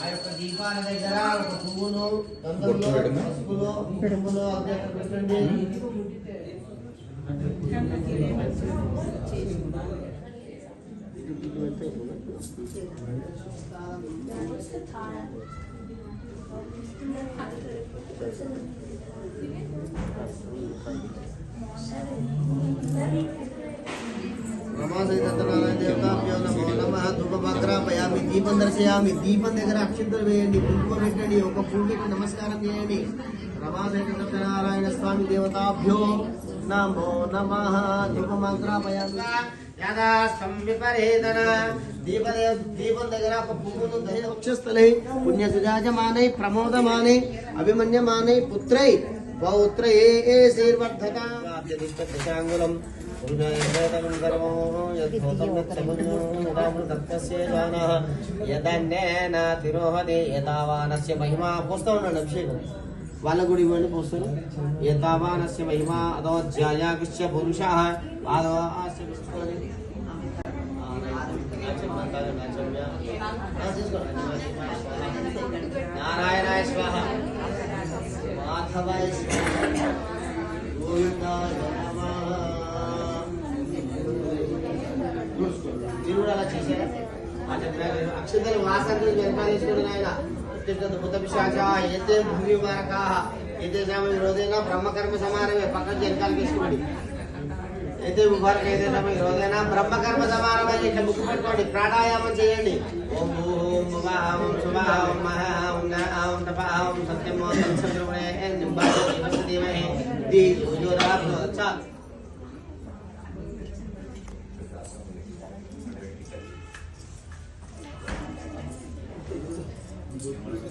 ఆ యొక్క దీపాల దగ్గర ఒక పువ్వును గంధంలో పసుపులో కుంకుమలో అక్కడ పెట్టండి రమాసైతనారాయణ దేవతాభ్యో నమో నమః ధూపభద్రాపయామి దీపం దర్శయామి దీపం దగ్గర అక్షింతలు వేయండి కుంకుమ పెట్టండి ఒక పువ్వు పెట్టి నమస్కారం చేయండి. రమాసైతనారాయణ స్వామి దేవతాభ్యో నమో నమ. ధూపభద్రాపయామి యాదాస్తం విపరీతన దీపదేవ దీపం దగ్గర ఒక పువ్వును దహన వక్షస్థలే పుణ్య సుజాజమానై ప్రమోదమానై అభిమన్యమానై పుత్రై పౌత్రై శీర్వర్ధకాంగులం యథావానస్య మహిమా పోస్తూ ఉండండి అభిషేకం వాళ్ళ గుడి ఇవ్వండి పోస్తారు యథావానస్య మహిమా అదో జ్యాయాకృష్య పురుష పాదవ నారాయణాయ స్వాహ మాధవాయ స్వాహ అక్షంతలు వాసనలు వెనకాలేసుకోండి నాయన. అత్యంత బుద్ధ ఏతే భూమి ఏతే రోజైనా బ్రహ్మకర్మ సమానమే. పక్కన వెనకాల తీసుకోండి అయితే ముబారక్ అయితే రోజైనా బ్రహ్మకర్మ సమానమై ఇట్లా ముక్కు పెట్టుకోండి. ప్రాణాయామం చేయండి. ఓం ఓం భువః ఓం శుభః ఓం మహా ఓం నా ఓం ఓం సత్యం నింబాయ కృష్ణుడు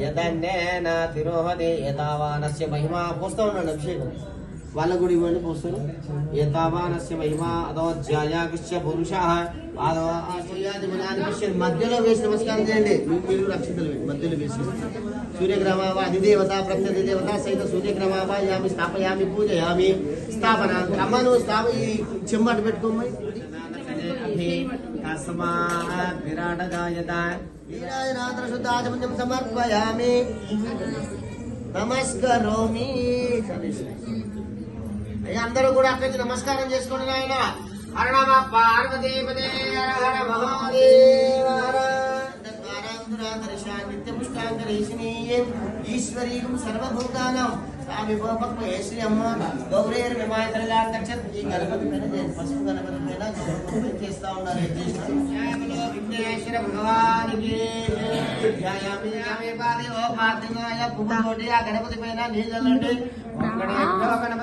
యదన్నేనాతిరోహతి యథావానస్య మహిమా పోస్తూ ఉన్నాడు అభిషేకం వాళ్ళ గుడి ఇవ్వండి పోస్తారు యథావానస్య మహిమా అదో జ్యాయాకృష్య పురుష ఆశ్రయాది మధ్యలో వేసి నమస్కారం చేయండి మీరు రక్షితులు మధ్యలో వేసి సూర్యగ్రహ అధిదేవత ప్రత్యధిదేవత సహిత సూర్యగ్రహ యామి స్థాపయామి పూజయామి స్థాపన అమ్మ నువ్వు స్థాప ఈ చెమ్మట పెట్టుకోమని విరాట జాయత వీరాజనాథన శుద్ధాచమన్యం సమర్పయామి నమస్కరోమి. అయ్యా అందరూ కూడా అక్కడి నుంచి నమస్కారం చేసుకోండి నాయన. హర నమ పార్వతీపదే హర. హర మహాదేవ ఈశ్వరీయం సర్వభూతానం. స్వామి గోపక్వే శ్రీ అమ్మ గౌరేర్ విమాయతలాంతక్షత్ ఈ గణపతి పసుపు గణపతి చేస్తా ఉన్నారు విఘ్నేశ్వర భగవానికి ఆ గణపతి పైన నీళ్ళు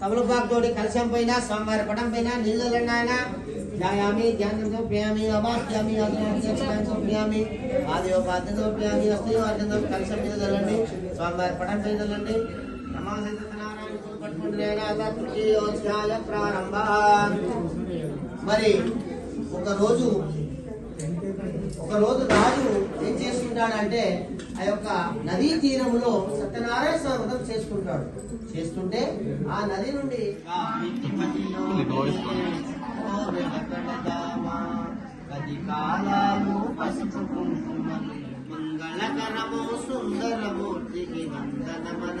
తోడి కలశం పైన స్వామివారి పటం పైన నీళ్ళన్నాయన ధ్యాయామి ధ్యానంతో ప్రియామి అభాష్యామి అభినంతో ప్రియామి ఆదివోపాధ్యంతో ప్రియామి అస్తయోపాధ్యంతో కలశం మీద చల్లండి స్వామివారి పటం పైన చల్లండి ప్రారంభ. మరి ఒక రోజు ఒక రోజు రాజు ఏం చేసుకుంటాడంటే ఆ యొక్క నదీ తీరంలో సత్యనారాయణ స్వామి వ్రతం చేసుకుంటాడు. చేస్తుంటే ఆ నది నుండి ఆ పది మంగళకరము సుందరమూర్తికి వందనమన